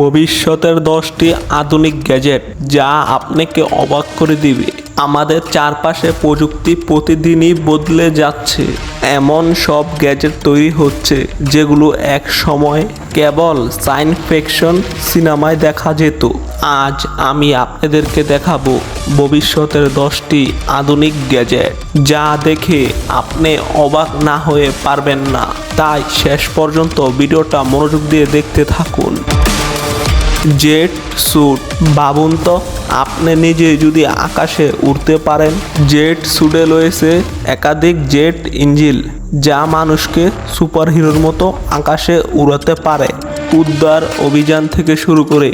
ভবিষ্যতের দশটি আধুনিক গ্যাজেট যা আপনাকে অবাক করে দিবে। আমাদের চারপাশে প্রযুক্তি প্রতিদিনই বদলে যাচ্ছে। এমন সব গ্যাজেট তৈরি হচ্ছে, যেগুলো এক সময় কেবল সায়েন্স ফিকশন সিনেমায় দেখা যেত। আজ আমি আপনাদেরকে দেখাবো ভবিষ্যতের দশটি আধুনিক গ্যাজেট, যা দেখে আপনি অবাক না হয়ে পারবেন না। তাই শেষ পর্যন্ত ভিডিওটা মনোযোগ দিয়ে দেখতে থাকুন। Jet suit. ভাবুন তো, আপনি নিজে যদি আকাশে উড়তে পারেন, জেট স্যুটে রয়েছে একাধিক জেট ইঞ্জিল, যা মানুষকে সুপারহিরোর মতো আকাশে উড়াতে পারে। উদ্ধার অভিযান থেকে শুরু করে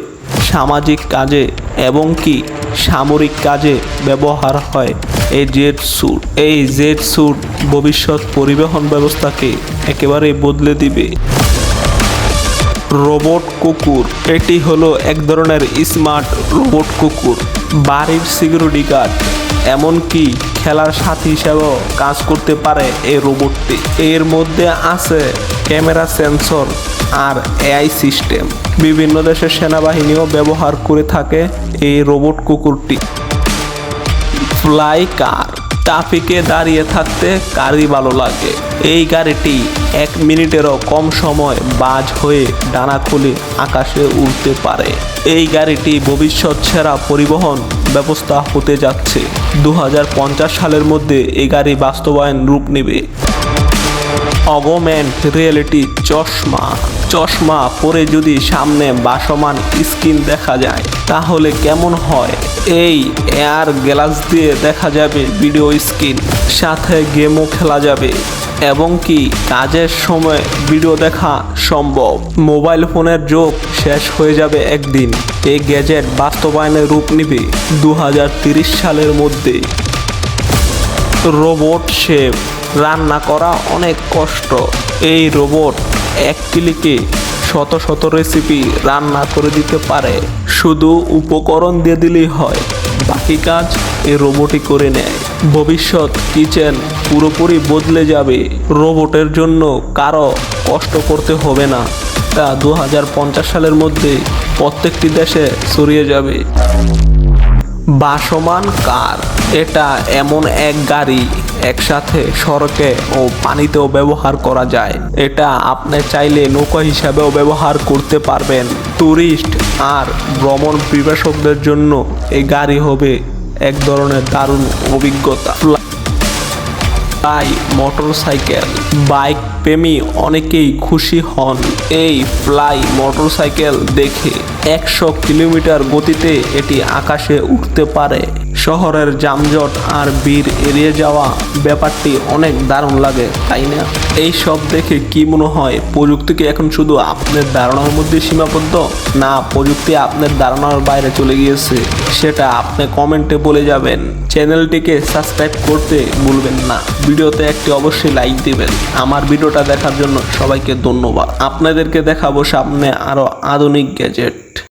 সামাজিক কাজে এবং কি সামরিক কাজে ব্যবহার হয়। এই জেট স্যুট, এই জেট স্যুট ভবিষ্যৎ পরিবহন ব্যবস্থাকে একেবারে বদলে দিবে। রোবট কুকুর। এটি হলো এক ধরনের স্মার্ট রোবট কুকুর। বাড়ির সিকিউরিটি গার্ড, এমনকি খেলার সাথী হিসাবেও কাজ করতে পারে এই রোবটটি। এর মধ্যে আছে ক্যামেরা সেন্সর আর এআই সিস্টেম। বিভিন্ন দেশের সেনাবাহিনীও ব্যবহার করে থাকে এই রোবট কুকুরটি। Fly car. ট্রাফিকে দাঁড়িয়ে থাকতে কারই ভালো লাগে? এই গাড়িটি এক মিনিটেরও কম সময় বাজ হয়ে ডানা খুলে আকাশে উড়তে পারে। এই গাড়িটি ভবিষ্যৎ সেরা পরিবহন ব্যবস্থা হতে যাচ্ছে। দু হাজার পঞ্চাশ সালের মধ্যে এই গাড়ি বাস্তবায়ন রূপ নেবে। অগমেন্ট রিয়েলিটি চশমা। চশমা পরে যদি সামনে বাসমান স্ক্রিন দেখা যায়, তাহলে কেমন হয়? এই এয়ার গ্লাস দিয়ে দেখা যাবে ভিডিও স্ক্রিন সাথে গেমও খেলা যাবে। এবং কি কাজের সময় ভিডিও দেখা সম্ভব? মোবাইল ফোনের যোগ শেষ হয়ে যাবে একদিন। এই গ্যাজেট বাস্তবায়নের রূপ নিবে দু সালের মধ্যে। রোবট শেফ রান্না করা অনেক কষ্ট। এই রোবট এক ক্লিকে শত শত রেসিপি রান্না করে দিতে পারে। শুধু উপকরণ দিয়ে দিলেই হয়, বাকি কাজ এই রোবটই করে নেয়। ভবিষ্যৎ কিচেন পুরোপুরি বদলে যাবে। রোবটের জন্য কারও কষ্ট করতে হবে না। তা দু হাজার পঞ্চাশ সালের মধ্যে প্রত্যেকটি দেশে ছড়িয়ে যাবে। বাসমান কার? এটা এমন এক গাড়ি একসাথে সড়কে ও পানিতেও ব্যবহার করা যায়। এটা আপনি চাইলে নৌকা হিসাবেও ব্যবহার করতে পারবেন। ট্যুরিস্ট আর ভ্রমণ পিপাসকদের জন্য এই গাড়ি হবে এক ধরনের দারুণ অভিজ্ঞতা। তাই মোটরসাইকেল, বাইক প্রেমী অনেকেই খুশি হন এই ফ্লাই মোটরসাইকেল দেখে। একশো কিলোমিটার গতিতে এটি আকাশে উঠতে পারে। শহরের যানজট আর বীর এড়িয়ে যাওয়া ব্যাপারটি অনেক দারুণ লাগে, তাই না? এই সব দেখে কি মনে হয়, প্রযুক্তি কি এখন শুধু আপনার ধারণার মধ্যে সীমাবদ্ধ? না, প্রযুক্তি আপনার ধারণার বাইরে চলে গিয়েছে, সেটা আপনি কমেন্টে বলে যাবেন। চ্যানেলটিকে সাবস্ক্রাইব করতে ভুলবেন না। ভিডিওতে একটি অবশ্যই লাইক দিবেন। আমার ভিডিওটা দেখার জন্য সবাইকে ধন্যবাদ। আপনাদেরকে দেখাবো সামনে আরও আধুনিক গ্যাজেট।